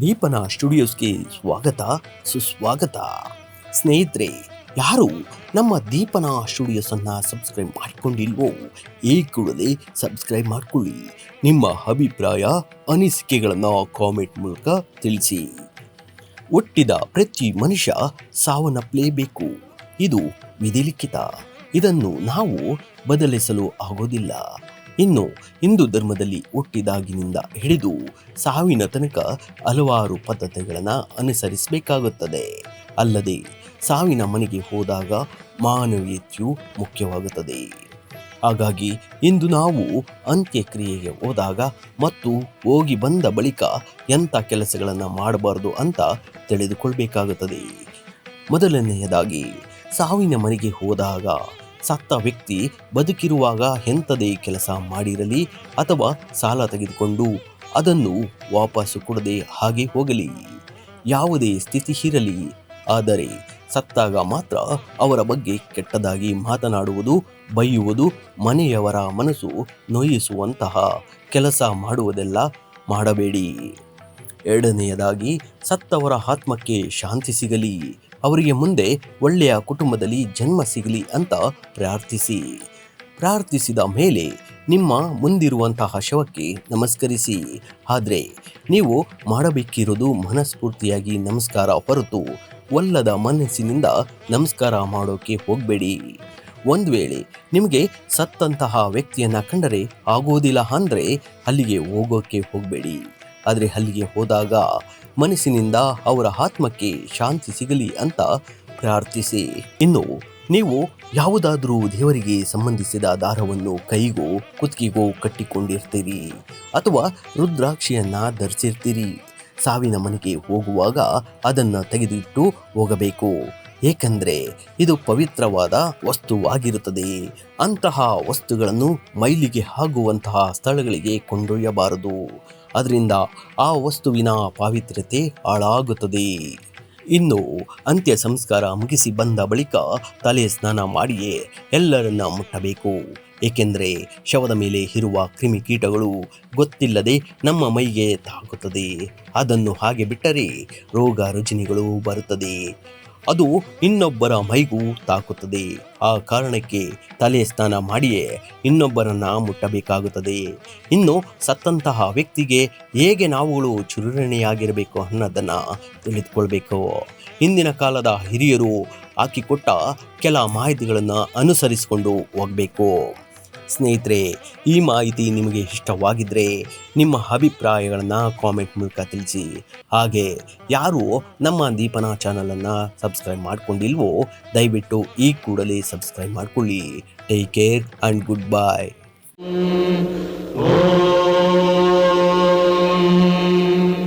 ದೀಪನ ಸ್ಟುಡಿಯೋಸ್ಗೆ ಸ್ವಾಗತ, ಸುಸ್ವಾಗತ. ಸ್ನೇಹಿತರೆ, ಯಾರು ನಮ್ಮ ದೀಪನ ಸ್ಟುಡಿಯೋಸ್ ಅನ್ನ ಸಬ್ಸ್ಕ್ರೈಬ್ ಮಾಡಿಕೊಂಡಿಲ್ವೋ, ಈ ಕೂಡಲೇ ಸಬ್ಸ್ಕ್ರೈಬ್ ಮಾಡಿಕೊಳ್ಳಿ. ನಿಮ್ಮ ಅಭಿಪ್ರಾಯ, ಅನಿಸಿಕೆಗಳನ್ನು ಕಾಮೆಂಟ್ ಮೂಲಕ ತಿಳಿಸಿ. ಹುಟ್ಟಿದ ಪ್ರತಿ ಮನುಷ್ಯ ಸಾವನ್ನಪ್ಪಲೇಬೇಕು ಇದು ವಿಧಿಲಿಖಿತ. ಇದನ್ನು ನಾವು ಬದಲಿಸಲು ಆಗೋದಿಲ್ಲ. ಇನ್ನು ಹಿಂದೂ ಧರ್ಮದಲ್ಲಿ ಹುಟ್ಟಿದಾಗಿನಿಂದ ಹಿಡಿದು ಸಾವಿನ ತನಕ ಹಲವಾರು ಪದ್ಧತಿಗಳನ್ನು ಅನುಸರಿಸಬೇಕಾಗುತ್ತದೆ. ಅಲ್ಲದೆ ಸಾವಿನ ಮನೆಗೆ ಹೋದಾಗ ಮಾನವೀಯತೆಯು ಮುಖ್ಯವಾಗುತ್ತದೆ. ಹಾಗಾಗಿ ಇಂದು ನಾವು ಅಂತ್ಯಕ್ರಿಯೆಗೆ ಹೋದಾಗ ಮತ್ತು ಹೋಗಿ ಬಂದ ಬಳಿಕ ಎಂಥ ಕೆಲಸಗಳನ್ನು ಮಾಡಬಾರದು ಅಂತ ತಿಳಿದುಕೊಳ್ಬೇಕಾಗುತ್ತದೆ. ಮೊದಲನೆಯದಾಗಿ ಸಾವಿನ ಮನೆಗೆ ಹೋದಾಗ ಸತ್ತ ವ್ಯಕ್ತಿ ಬದುಕಿರುವಾಗ ಎಂಥದೇ ಕೆಲಸ ಮಾಡಿರಲಿ ಅಥವಾ ಸಾಲ ತೆಗೆದುಕೊಂಡು ಅದನ್ನು ವಾಪಸ್ಸು ಕೊಡದೆ ಹಾಗೆ ಹೋಗಲಿ. ಯಾವುದೇ ಸ್ಥಿತಿ ಇರಲಿ. ಆದರೆ ಸತ್ತಾಗ ಮಾತ್ರ ಅವರ ಬಗ್ಗೆ ಕೆಟ್ಟದಾಗಿ ಮಾತನಾಡುವುದು, ಬೈಯುವುದು, ಮನೆಯವರ ಮನಸ್ಸು ನೋಯಿಸುವಂತಹ ಕೆಲಸ ಮಾಡುವುದೆಲ್ಲ ಮಾಡಬೇಡಿ. ಎರಡನೆಯದಾಗಿ ಸತ್ತವರ ಆತ್ಮಕ್ಕೆ ಶಾಂತಿ ಸಿಗಲಿ. ಅವರಿಗೆ ಮುಂದೆ ಒಳ್ಳೆಯ ಕುಟುಂಬದಲ್ಲಿ ಜನ್ಮ ಸಿಗಲಿ ಅಂತ ಪ್ರಾರ್ಥಿಸಿ. ಪ್ರಾರ್ಥಿಸಿದ ಮೇಲೆ ನಿಮ್ಮ ಮುಂದಿರುವಂತಹ ಶವಕ್ಕೆ ನಮಸ್ಕರಿಸಿ. ಆದರೆ ನೀವು ಮಾಡಬೇಕಿರೋದು ಮನಸ್ಫೂರ್ತಿಯಾಗಿ ನಮಸ್ಕಾರ ಹೊರತು ಒಲ್ಲದ ಮನಸ್ಸಿನಿಂದ ನಮಸ್ಕಾರ ಮಾಡೋಕೆ ಹೋಗಬೇಡಿ. ಒಂದು ವೇಳೆ ನಿಮಗೆ ಸತ್ತಂತಹ ವ್ಯಕ್ತಿಯನ್ನು ಕಂಡರೆ ಆಗೋದಿಲ್ಲ ಅಂದರೆ ಅಲ್ಲಿಗೆ ಹೋಗೋಕ್ಕೆ ಹೋಗಬೇಡಿ. ಆದರೆ ಅಲ್ಲಿಗೆ ಹೋದಾಗ ಮನಸ್ಸಿನಿಂದ ಅವರ ಆತ್ಮಕ್ಕೆ ಶಾಂತಿ ಸಿಗಲಿ ಅಂತ ಪ್ರಾರ್ಥಿಸಿ. ಇನ್ನು ನೀವು ಯಾವುದಾದರೂ ದೇವರಿಗೆ ಸಂಬಂಧಿಸಿದ ದಾರವನ್ನು ಕೈಗೋ, ಕುತ್ತಿಗೆಗೋ ಕಟ್ಟಿಕೊಂಡಿರ್ತೀರಿ ಅಥವಾ ರುದ್ರಾಕ್ಷಿಯನ್ನು ಧರಿಸಿರ್ತೀರಿ. ಸಾವಿನ ಮನೆಗೆ ಹೋಗುವಾಗ ಅದನ್ನು ತೆಗೆದಿಟ್ಟು ಹೋಗಬೇಕು. ಏಕೆಂದರೆ ಇದು ಪವಿತ್ರವಾದ ವಸ್ತುವಾಗಿರುತ್ತದೆ. ಅಂತಹ ವಸ್ತುಗಳನ್ನು ಮೈಲಿಗೆ ಆಗುವಂತಹ ಸ್ಥಳಗಳಿಗೆ ಕೊಂಡೊಯ್ಯಬಾರದು. ಅದರಿಂದ ಆ ವಸ್ತುವಿನ ಪಾವಿತ್ರ್ಯತೆ ಹಾಳಾಗುತ್ತದೆ. ಇನ್ನು ಅಂತ್ಯ ಸಂಸ್ಕಾರ ಮುಗಿಸಿ ಬಂದ ಬಳಿಕ ತಲೆ ಸ್ನಾನ ಮಾಡಿಯೇ ಎಲ್ಲರನ್ನ ಮುಟ್ಟಬೇಕು. ಏಕೆಂದರೆ ಶವದ ಮೇಲೆ ಇರುವ ಕ್ರಿಮಿಕೀಟಗಳು ಗೊತ್ತಿಲ್ಲದೆ ನಮ್ಮ ಮೈಗೆ ತಾಕುತ್ತದೆ. ಅದನ್ನು ಹಾಗೆ ಬಿಟ್ಟರೆ ರೋಗ ರುಜಿನಿಗಳು ಬರುತ್ತದೆ. ಅದು ಇನ್ನೊಬ್ಬರ ಮೈಗೂ ತಾಕುತ್ತದೆ. ಆ ಕಾರಣಕ್ಕೆ ತಲೆ ಸ್ನಾನ ಮಾಡಿಯೇ ಇನ್ನೊಬ್ಬರನ್ನ ಮುಟ್ಟಬೇಕಾಗುತ್ತದೆ. ಇನ್ನು ಸತ್ತಂತಹ ವ್ಯಕ್ತಿಗೆ ಹೇಗೆ ನಾವುಗಳು ಚುರುರಣೆಯಾಗಿರಬೇಕು ಅನ್ನೋದನ್ನು ತಿಳಿದುಕೊಳ್ಬೇಕು. ಹಿಂದಿನ ಕಾಲದ ಹಿರಿಯರು ಹಾಕಿಕೊಟ್ಟ ಕೆಲ ಮಾಹಿತಿಗಳನ್ನು ಅನುಸರಿಸಿಕೊಂಡು ಹೋಗಬೇಕು. ಸ್ನೇಹಿತರೆ, ಈ ಮಾಹಿತಿ ನಿಮಗೆ ಇಷ್ಟವಾಗಿದ್ದರೆ ನಿಮ್ಮ ಅಭಿಪ್ರಾಯಗಳನ್ನು ಕಾಮೆಂಟ್ ಮೂಲಕ ತಿಳಿಸಿ. ಹಾಗೆ ಯಾರು ನಮ್ಮ ದೀಪನಾ ಚಾನಲನ್ನು ಸಬ್ಸ್ಕ್ರೈಬ್ ಮಾಡ್ಕೊಂಡಿಲ್ವೋ, ದಯವಿಟ್ಟು ಈ ಕೂಡಲೇ ಸಬ್ಸ್ಕ್ರೈಬ್ ಮಾಡ್ಕೊಳ್ಳಿ. Take care and good bye